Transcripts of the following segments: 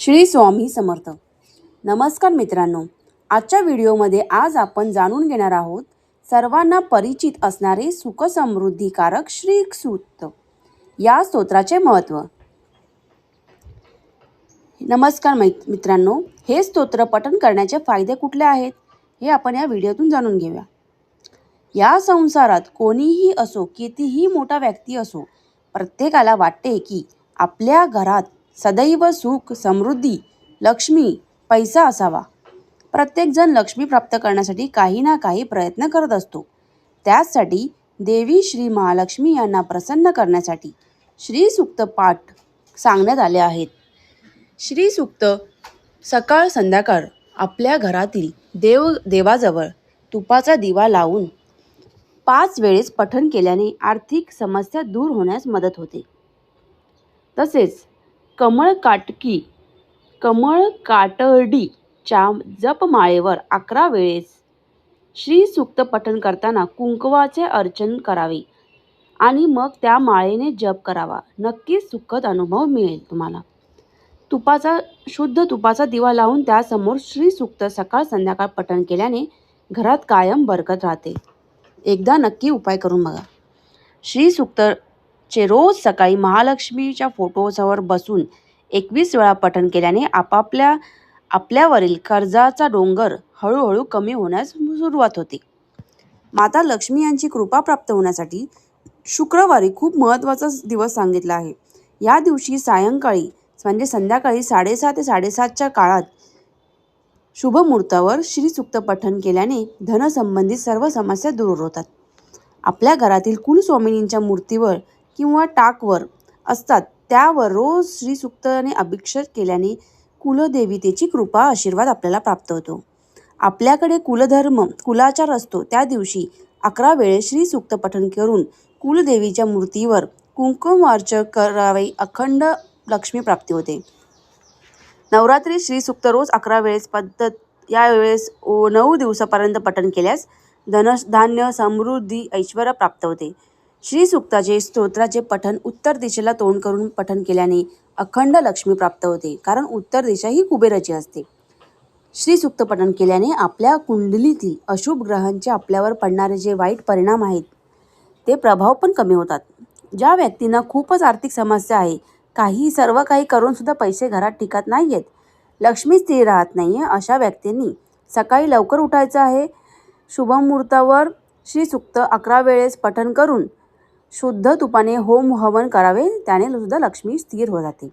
श्री स्वामी समर्थ. नमस्कार मित्रांनो आजच्या व्हिडिओमध्ये आज आपण जाणून घेणार आहोत सर्वांना परिचित असणारे सुखसमृद्धीकारक श्री सूत्र या स्तोत्राचे महत्त्व. नमस्कार मै मित्रांनो हे स्तोत्र पठण करण्याचे फायदे कुठले आहेत हे आपण या व्हिडिओतून जाणून घेऊया. या संसारात कोणीही असो कितीही मोठा व्यक्ती असो प्रत्येकाला वाटते की आपल्या घरात सदैव सुख समृद्धी लक्ष्मी पैसा असावा. प्रत्येकजण लक्ष्मी प्राप्त करण्यासाठी काही ना काही प्रयत्न करत असतो. त्याचसाठी देवी श्री महालक्ष्मी यांना प्रसन्न करण्यासाठी श्रीसुक्त पाठ सांगण्यात आले आहेत. श्रीसुक्त सकाळ संध्याकाळ आपल्या घरातील देव देवाजवळ तुपाचा दिवा लावून पाच वेळेस पठण केल्याने आर्थिक समस्या दूर होण्यास मदत होते. तसेच कमळ काटकी कमळ काटडीच्या जपमाळेवर अकरा वेळेस श्री सुक्त पठण करताना कुंकवाचे अर्चन करावे आणि मग त्या माळेने जप करावा. नक्कीच सुखद अनुभव मिळेल तुम्हाला. तुपाचा शुद्ध तुपाचा दिवा लावून त्यासमोर श्री सुक्त सकाळ संध्याकाळ पठण केल्याने घरात कायम बरकत राहते. एकदा नक्की उपाय करून बघा. श्री चे रोज सकाळी महालक्ष्मीच्या फोटोजवर बसून एकवीस वेळा पठण केल्याने आपापल्या आपल्यावरील कर्जाचा डोंगर हळूहळू कमी होण्यास सुरुवात होते. माता लक्ष्मी यांची कृपा प्राप्त होण्यासाठी शुक्रवारी खूप महत्त्वाचा दिवस सांगितला आहे. या दिवशी सायंकाळी म्हणजे संध्याकाळी साडेसहा ते साडेसातच्या काळात शुभ मुहूर्तावर श्रीसुक्त पठण केल्याने धनसंबंधित सर्व समस्या दूर होतात. आपल्या घरातील कुलस्वामिनींच्या मूर्तीवर किंवा टाकवर असतात. त्यावर रोज श्रीसुक्ताने अभिषेक केल्याने कुलदेवितेची कृपा आशीर्वाद आपल्याला प्राप्त होतो. आपल्याकडे कुलधर्म कुलाचार असतो. त्या दिवशी अकरा वेळेस श्रीसुक्त पठण करून कुलदेवीच्या मूर्तीवर कुंकुमार्चन करावे अखंड लक्ष्मी प्राप्ती होते. नवरात्री श्रीसुक्त रोज अकरा वेळेस पद्धत या वेळेस ओ नऊ दिवसापर्यंत पठण केल्यास धन धान्य समृद्धी ऐश्वर प्राप्त होते. श्रीसुक्ताचे स्तोत्राचे पठण उत्तर दिशेला तोंड करून पठण केल्याने अखंड लक्ष्मी प्राप्त होते कारण उत्तर दिशा ही कुबेराची असते. श्रीसुक्त पठण केल्याने आपल्या कुंडलीतील अशुभ ग्रहांचे आपल्यावर पडणारे जे वाईट परिणाम आहेत ते प्रभाव पण कमी होतात. ज्या व्यक्तींना खूपच आर्थिक समस्या आहे काही सर्व काही करून सुद्धा पैसे घरात टिकत नाही आहेत लक्ष्मी स्थिर राहत नाही आहे अशा व्यक्तींनी सकाळी लवकर उठायचं आहे. शुभमुहूर्तावर श्रीसुक्त अकरा वेळेस पठण करून शुद्ध तुपाने होम हवन करावे त्याने सुद्धा लक्ष्मी स्थिर हो जाते.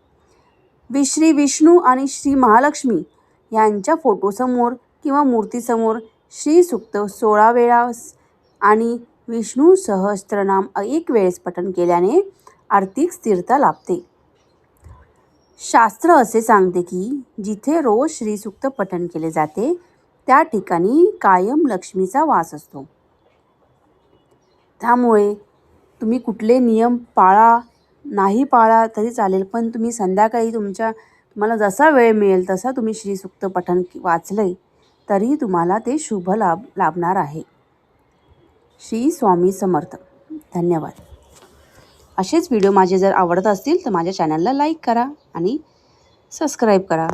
वि श्री विष्णू आणि श्री महालक्ष्मी यांच्या फोटोसमोर किंवा मूर्तीसमोर श्रीसुक्त सोळा वेळा आणि विष्णू सहस्त्रनाम एक वेळेस पठण केल्याने आर्थिक स्थिरता लाभते. शास्त्र असे सांगते की जिथे रोज श्रीसुक्त पठण केले जाते त्या ठिकाणी कायम लक्ष्मीचा वास असतो. त्यामुळे तुम्ही कुठले नियम पाळा नाही पाळा तरी चालेल पण तुम्ही संध्याकाळी तुमच्या तुम्हाला जसा वेळ मिळेल तसा तुम्ही श्रीसुक्त पठण वाचलं तरी तुम्हाला ते शुभ लाभ लाभणार आहे. श्री स्वामी समर्थ. धन्यवाद. असेच व्हिडिओ माझे जर आवडत असतील तर माझ्या चॅनलला लाईक करा आणि सबस्क्राईब करा.